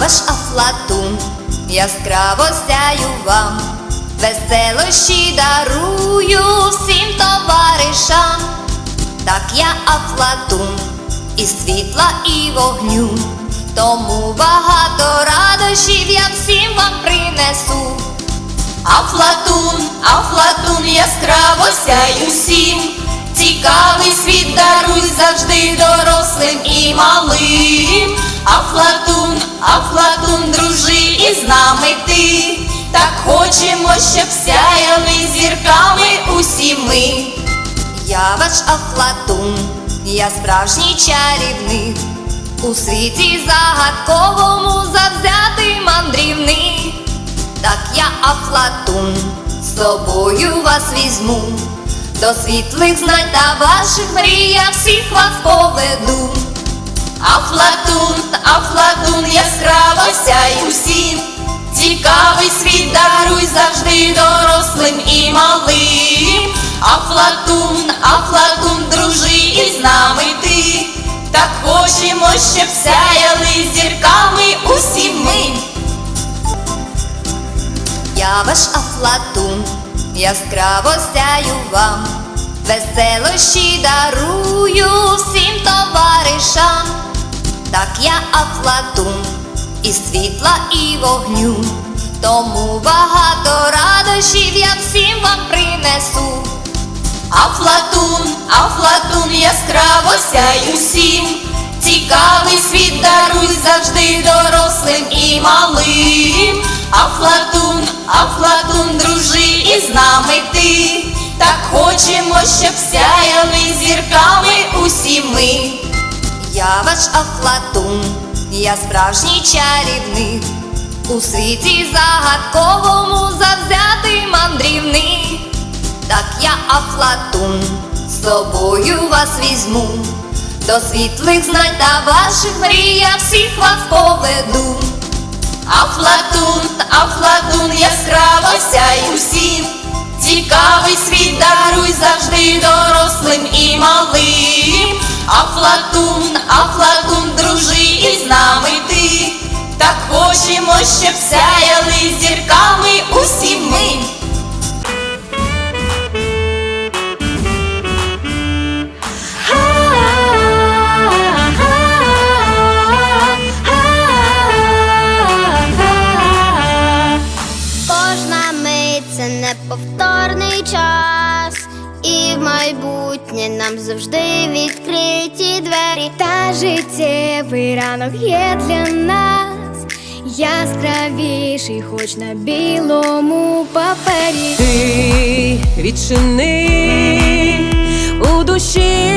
Ваш афлатун, яскраво сяю вам, веселощі дарую всім товаришам. Так я афлатун, і світла, і вогню, тому багато радощів я всім вам принесу. Афлатун, афлатун, яскраво сяй усім, цікавий світ даруй завжди дорослим і малим. Афлатун, афлатун, дружи із нами ти, так хочемо, щоб сяяли зірками усі ми. Я ваш афлатун, я справжній чарівник, у світі загадковому завзятий мандрівник. Так я афлатун, з собою вас візьму, до світлих знань та ваших мрій я всіх вас поведу. Афлатун, афлатун, яскраво сяй усім, цікавий світ даруй завжди дорослим і малим. Афлатун, афлатун, дружи із нами ти, так хочемо, щоб сяяли зірками усі ми. Я ваш афлатун, яскраво сяю вам, веселощі дарую всім товаришам. Так я афлатун, і світла, і вогню, тому багато радощів я всім вам принесу. Афлатун, афлатун, яскраво сяй усім, цікавий світ даруй завжди дорослим і малим. Афлатун, афлатун, дружи із нами ти, так хочемо, щоб сяяли зірками усі ми. Я ваш афлатун, я справжній чарівник, у світі загадковому завзятий мандрівник. Так я афлатун, з собою вас візьму, до світлих знань та ваших мрій я всіх вас поведу. Афлатун, афлатун, яскраво сяй усім, цікавий світ даруй завжди дорослим і малим. Афлатун, афлатун, дружи із нами ти, так хочемо, щоб сяяли зірками усі ми. Кожна мить це неповторний час, і в майбутнє нам завжди відкриті двері. Та життєвий ранок є для нас яскравіший, хоч на білому папері. Ти відчини у душі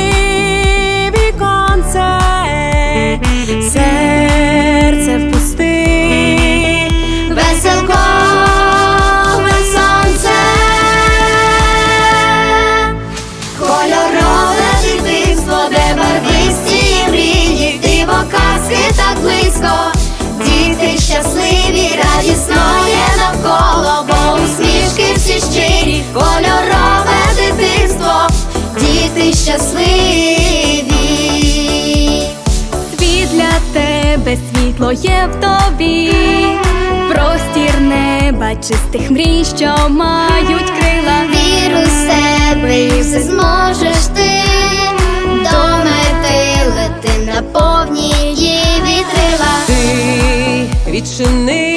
щасливі. Світ для тебе, світло є в тобі, простір неба, чистих мрій, що мають крила. Вір у себе і все зможеш ти до мети лети на повні її вітрила. ти відчини